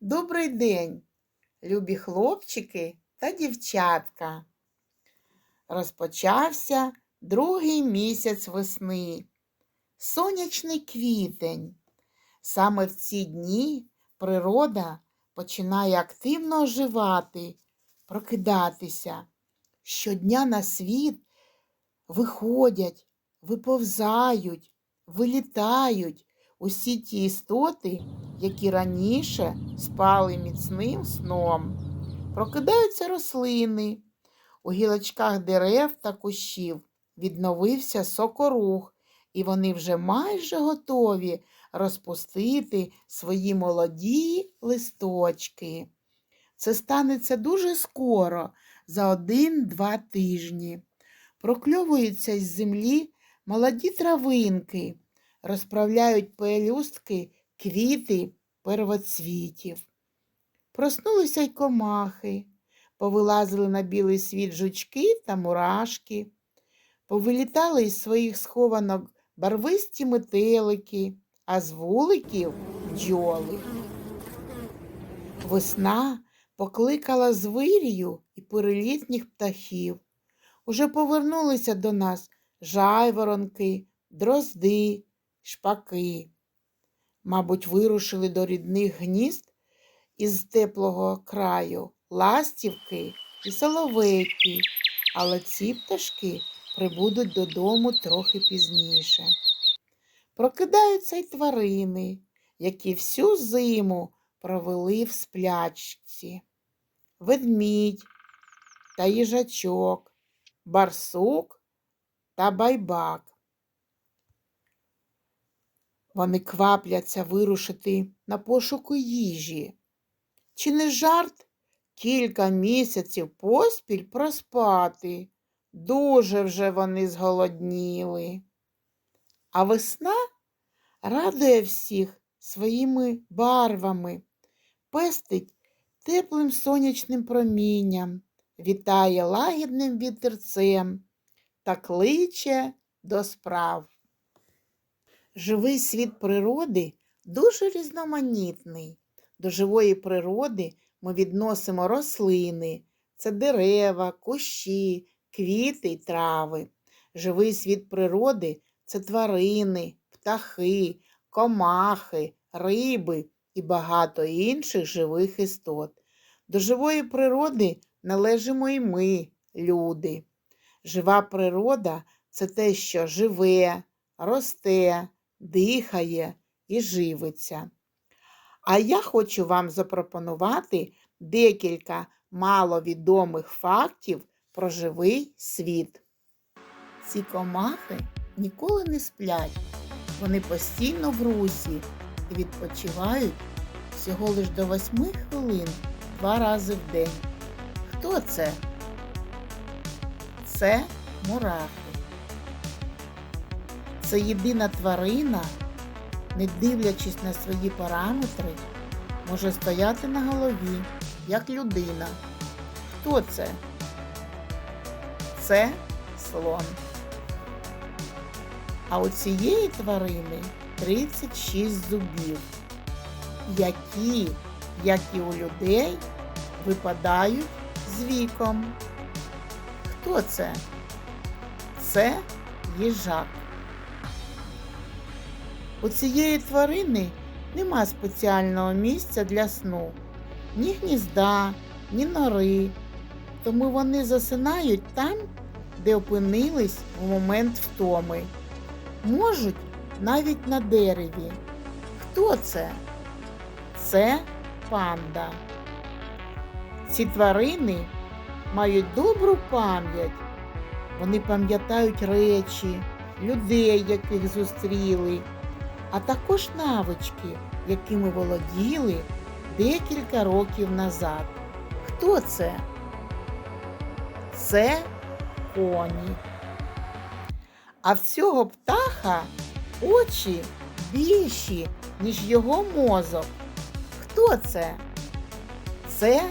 Добрий день, любі хлопчики та дівчатка. Розпочався другий місяць весни, сонячний квітень. Саме в ці дні природа починає активно оживати, прокидатися. Щодня на світ виходять, виповзають, вилітають усі ті істоти, які раніше спали міцним сном. Прокидаються рослини. У гілочках дерев та кущів відновився сокорух, і вони вже майже готові розпустити свої молоді листочки. Це станеться дуже скоро, за один-два тижні. Прокльовуються із землі молоді травинки, розправляють пелюстки квіти первоцвітів. Проснулися й комахи, повилазили на білий світ жучки та мурашки, повилітали із своїх схованок барвисті метелики, а з вуликів бджоли. Весна покликала звирію і перелітніх птахів. Уже повернулися до нас жайворонки, дрозди, шпаки. Мабуть, вирушили до рідних гнізд із теплого краю ластівки і соловейки, але ці пташки прибудуть додому трохи пізніше. Прокидаються й тварини, які всю зиму провели в сплячці. Ведмідь та їжачок, барсук та байбак. Вони квапляться вирушити на пошуку їжі. Чи не жарт кілька місяців поспіль проспати? Дуже вже вони зголодніли. А весна радує всіх своїми барвами, пестить теплим сонячним промінням, вітає лагідним вітерцем та кличе до справ. Живий світ природи дуже різноманітний. До живої природи ми відносимо рослини, це дерева, кущі, квіти й трави. Живий світ природи це тварини, птахи, комахи, риби і багато інших живих істот. До живої природи належимо і ми, люди. Жива природа це те, що живе, росте, дихає і живиться. А я хочу вам запропонувати декілька маловідомих фактів про живий світ. Ці комахи ніколи не сплять, вони постійно в русі і відпочивають всього лиш до восьми хвилин два рази в день. Хто це? Це мурахи. Це єдина тварина, не дивлячись на свої параметри, може стояти на голові, як людина. Хто це? Це слон. А у цієї тварини 36 зубів, які, як і у людей, випадають з віком. Хто це? Це їжак. У цієї тварини нема спеціального місця для сну, ні гнізда, ні нори, тому вони засинають там, де опинились в момент втоми. Можуть навіть на дереві. Хто це? Це панда. Ці тварини мають добру пам'ять. Вони пам'ятають речі, людей, яких зустріли, а також навички, якими володіли декілька років назад. Хто це? Це коні. А в цього птаха очі більші, ніж його мозок. Хто це? Це